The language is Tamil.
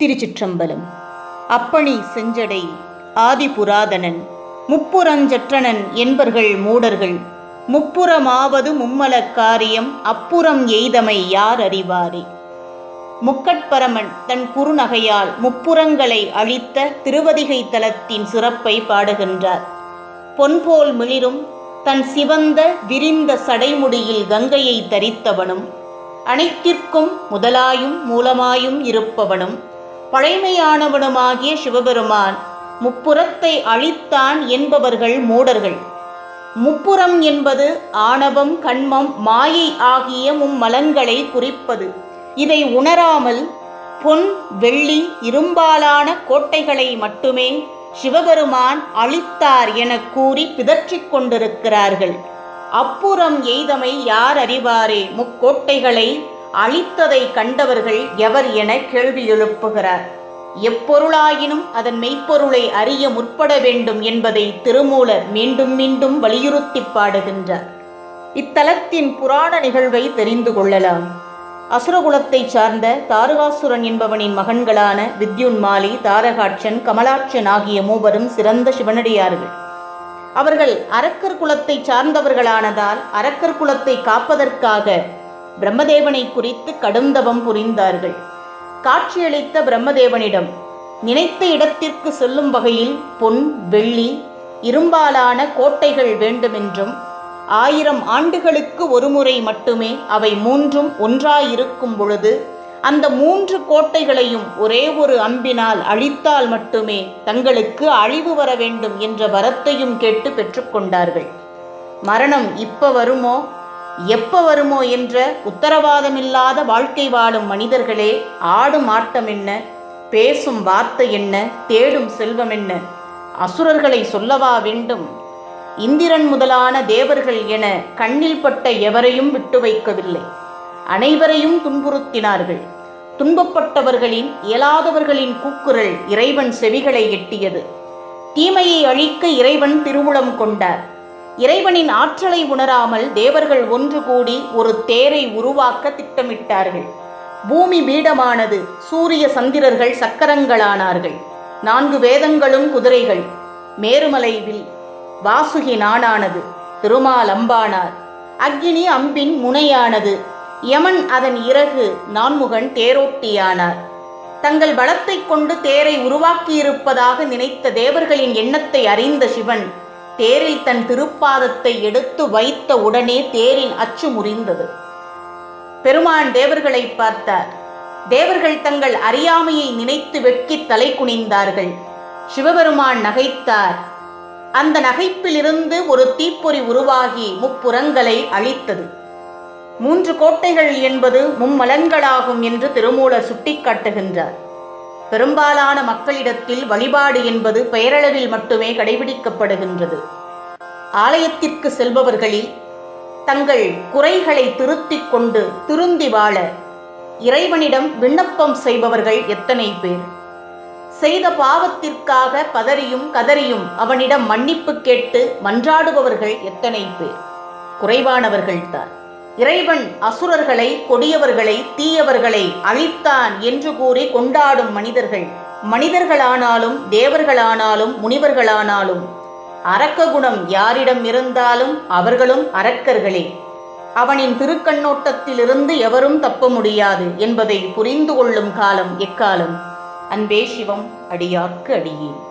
திருச்சிற்றம்பலம். அப்பணி செஞ்சடை ஆதிபுராதனன் முப்புறஞ்சற்றனன் என்பர்கள் மூடர்கள் முப்புறமாவது மும்மலக் காரியம் அப்புறம் எய்தமை யார் அறிவாரே? முக்கட்பரமன் தன் குறுநகையால் முப்புறங்களை அழித்த திருவதிகை தலத்தின் சிறப்பை பாடுகின்றார். பொன்போல் மிளிரும் தன் சிவந்த விரிந்த சடைமுடியில் கங்கையை தரித்தவனும் அனைத்திற்கும் முதலாயும் மூலமாயும் இருப்பவனும் பழைமையானவனுமாகிய சிவபெருமான் முப்புறத்தை அழித்தான் என்பவர்கள் மூடர்கள். முப்புறம் என்பது ஆணவம் கண்மம் மாயை ஆகிய மும்மலங்களை குறிப்பது. இதை உணராமல் பொன் வெள்ளி இரும்பாலான கோட்டைகளை மட்டுமே சிவபெருமான் அழித்தார் எனக் கூறி பிதற்றிக் கொண்டிருக்கிறார்கள். அப்புறம் எய்தமை யார் அறிவாரே? முக்கோட்டைகளை அழித்ததை கண்டவர்கள் எவர் என கேள்வி எழுப்புகிறார். எப்பொருளாயினும் அதன் மெய்ப்பொருளை அறிய முற்பட வேண்டும் என்பதை திருமூலர் மீண்டும் மீண்டும் வலியுறுத்தி பாடுகின்றார். இத்தலத்தின் புராண நிகழ்வை தெரிந்து கொள்ளலாம். அசுரகுலத்தைச் சார்ந்த தாரகாசுரன் என்பவனின் மகன்களான வித்யுன்மாலி தாரகாட்சன் கமலாட்சன் ஆகிய மூவரும் சிறந்த சிவனடியார்கள். அவர்கள் அரக்கர் குலத்தை சார்ந்தவர்களானதால் அரக்கர் குலத்தை காப்பதற்காக பிரம்மதேவனை குறித்து கடும் தவம் புரிந்தார்கள். காட்சியளித்த பிரம்மதேவனிடம் நினைத்த இடத்திற்கு செல்லும் வகையில் பொன் வெள்ளி இரும்பாலான கோட்டைகள் வேண்டுமென்றும் ஆயிரம் ஆண்டுகளுக்கு ஒருமுறை மட்டுமே அவை மூன்றும் ஒன்றாயிருக்கும் பொழுது அந்த மூன்று கோட்டைகளையும் ஒரே ஒரு அம்பினால் அழித்தால் மட்டுமே தங்களுக்கு அழிவு வர வேண்டும் என்ற வரத்தையும் கேட்டு பெற்றுக்கொண்டார்கள். மரணம் இப்ப வருமோ? எப்ப வருமோ என்ற உத்தரவாதமில்லாத வாழ்க்கை வாழும் மனிதர்களே ஆடும் ஆட்டம் என்ன? பேசும் வார்த்தை என்ன? தேடும் செல்வம் என்ன? அசுரர்களை சொல்லவா வேண்டும்? இந்திரன் முதலான தேவர்கள் என கண்ணில் பட்ட எவரையும் விட்டு வைக்கவில்லை. அனைவரையும் துன்புறுத்தினார்கள். துன்பப்பட்டவர்களின் இயலாதவர்களின் கூக்குரல் இறைவன் செவிகளை எட்டியது. தீமையை அழிக்க இறைவன் திருமுளம் கொண்டார். இறைவனின் ஆற்றலை உணராமல் தேவர்கள் ஒன்று கூடி ஒரு தேரை உருவாக்க திட்டமிட்டார்கள். பூமி பீடமானது சூரிய சந்திரர்கள் சக்கரங்களானார்கள். நான்கு வேதங்களும் குதிரைகள். மேருமலைவில் வாசுகி நாணானது திருமால் அம்பானார் அக்னி அம்பின் முனையானது யமன் அதன் இறகு நான்முகன் தேரோட்டியானார். தங்கள் பலத்தைக் கொண்டு தேரை உருவாக்கியிருப்பதாக நினைத்த தேவர்களின் எண்ணத்தை அறிந்த சிவன் தேரில் தன் திருப்பாதத்தை எடுத்து வைத்த உடனே தேரின் அச்சு முறிந்தது. பெருமான் தேவர்களை பார்த்தார். தேவர்கள் தங்கள் அறியாமையை நினைத்து வெட்கி தலை குனிந்தார்கள். சிவபெருமான் நகைத்தார். அந்த நகைப்பிலிருந்து ஒரு தீப்பொறி உருவாகி முப்புறங்களை அழித்தது. மூன்று கோட்டைகள் என்பது மும்மலன்களாகும் என்று திருமூலர் சுட்டிக்காட்டுகின்றார். பெரும்பாலான மக்களிடத்தில் வழிபாடு என்பது பெயரளவில் மட்டுமே கடைபிடிக்கப்படுகின்றது. ஆலயத்திற்கு செல்பவர்களில் தங்கள் குறைகளை திருத்திக் கொண்டு திருந்தி வாழ இறைவனிடம் விண்ணப்பம் செய்பவர்கள் எத்தனை பேர்? செய்த பாவத்திற்காக பதறியும் கதறியும் அவனிடம் மன்னிப்பு கேட்டு மன்றாடுபவர்கள் எத்தனை பேர்? குறைவானவர்கள்தான். இறைவன் அசுரர்களை கொடியவர்களை தீயவர்களை அழித்தான் என்று கூறி கொண்டாடும் மனிதர்கள். மனிதர்களானாலும் தேவர்களானாலும் முனிவர்களானாலும் அரக்க குணம் யாரிடம் இருந்தாலும் அவர்களும் அரக்கர்களே. அவனின் திருக்கண்ணோட்டத்திலிருந்து எவரும் தப்ப முடியாது என்பதை புரிந்து கொள்ளும் காலம் எக்காலம்? அன்பே சிவம் அடியார்க்கு அடியேன்